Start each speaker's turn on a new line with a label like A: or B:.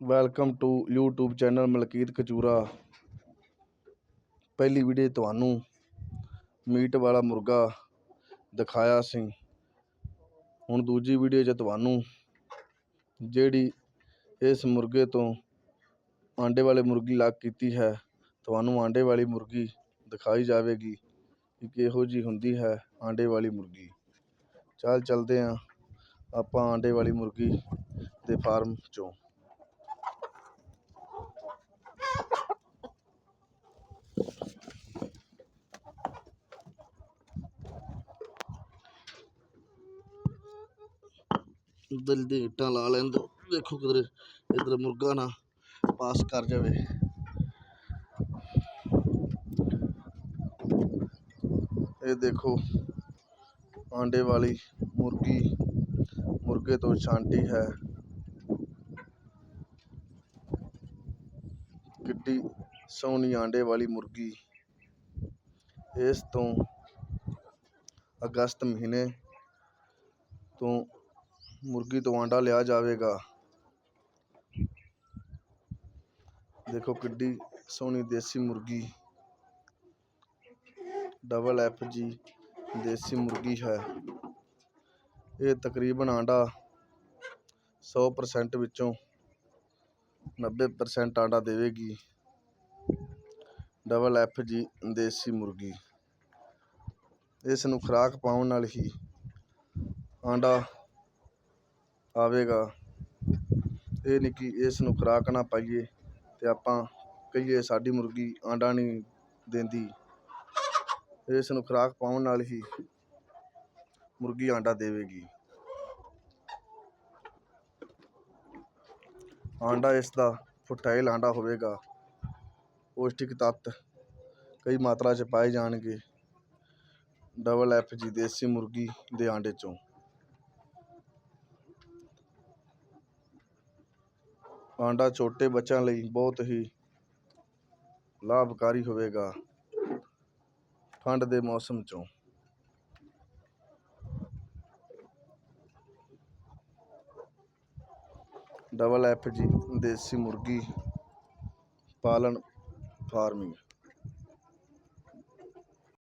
A: Welcome to YouTube channel Malkit Kachura ਪਹਿਲੀ video ਤੁਹਾਨੂੰ meat ਵਾਲਾ ਮੁਰਗਾ ਦਿਖਾਇਆ ਸੀ। ਹੁਣ ਦੂਜੀ ਵੀਡੀਓ 'ਚ ਤੁਹਾਨੂੰ ਜਿਹੜੀ ਇਸ ਮੁਰਗੇ ਤੋਂ ਆਂਡੇ ਵਾਲੇ ਮੁਰਗੀ ਲੱਗ ਕੀਤੀ ਹੈ, ਤੁਹਾਨੂੰ ਆਂਡੇ ਵਾਲੀ ਮੁਰਗੀ ਦਿਖਾਈ ਜਾਵੇਗੀ। ਕਿ ਕਿਹੋ ਜਿਹੀ ਹੁੰਦੀ ਹੈ ਆਂਡੇ ਵਾਲੀ ਮੁਰਗੀ। ਚੱਲ ਚਲਦੇ ਹਾਂ ਆਪਾਂ ਆਂਡੇ ਵਾਲੀ ਮੁਰਗੀ ਦੇ ਫਾਰਮ 'ਚੋਂ। ਦਿਲ ਦੇ ਇੱਟਾਂ ਲਾ ਲੈਂਦੇ ਵੇਖੋ ਕਿਧਰੇ, ਇਧਰ ਮੁਰਗਾ ਨਾ ਪਾਸ ਕਰ ਜਾਵੇ। ਇਹ ਦੇਖੋ ਆਂਡੇ ਵਾਲੀ ਮੁਰਗੀ, ਮੁਰਗੇ ਤੋਂ ਛਾਂਟੀ ਹੈ। ਕਿੱਡੀ ਸੋਹਣੀ ਆਂਡੇ ਵਾਲੀ ਮੁਰਗੀ। ਇਸ ਤੋਂ ਅਗਸਤ ਮਹੀਨੇ ਤੋਂ ਮੁਰਗੀ ਤੋਂ ਆਂਡਾ ਲਿਆ ਜਾਵੇਗਾ। ਦੇਖੋ ਕਿੱਡੀ ਸੋਹਣੀ ਦੇਸੀ ਮੁਰਗੀ। ਡਬਲ ਐਫ ਜੀ ਦੇਸੀ ਮੁਰਗੀ ਹੈ। ਇਹ ਤਕਰੀਬਨ ਆਂਡਾ 100% ਵਿੱਚੋਂ 90% ਆਂਡਾ ਦੇਵੇਗੀ। ਡਬਲ ਐਫ ਜੀ ਦੇਸੀ ਮੁਰਗੀ। ਇਸ ਨੂੰ ਖੁਰਾਕ ਪਾਉਣ ਨਾਲ ਹੀ ਆਂਡਾ ਆਵੇਗਾ। ਇਹ ਨਹੀਂ ਕਿ ਇਸ ਨੂੰ ਖੁਰਾਕ ਨਾ ਪਾਈਏ ਅਤੇ ਆਪਾਂ ਕਹੀਏ ਸਾਡੀ ਮੁਰਗੀ ਆਂਡਾ ਨਹੀਂ ਦਿੰਦੀ। ਇਸ ਨੂੰ ਖੁਰਾਕ ਪਾਉਣ ਨਾਲ ਹੀ ਮੁਰਗੀ ਆਂਡਾ ਦੇਵੇਗੀ। ਆਂਡਾ ਇਸ ਦਾ ਫੁੱਟਾਈਲ ਆਂਡਾ ਹੋਵੇਗਾ। ਪੌਸ਼ਟਿਕ ਤੱਤ ਕਈ ਮਾਤਰਾ 'ਚ ਪਾਏ ਜਾਣਗੇ। ਡਬਲ ਐਫ ਜੀ ਦੇਸੀ ਮੁਰਗੀ ਦੇ ਆਂਡੇ 'ਚੋਂ। ਆਂਡਾ ਛੋਟੇ ਬੱਚਿਆਂ ਲਈ ਬਹੁਤ ਹੀ ਲਾਭਕਾਰੀ ਹੋਵੇਗਾ ਠੰਡ ਦੇ ਮੌਸਮ 'ਚੋਂ। ਡਬਲ ਐਫ ਜੀ, ਦੇਸੀ ਮੁਰਗੀ ਪਾਲਣ ਫਾਰਮਿੰਗ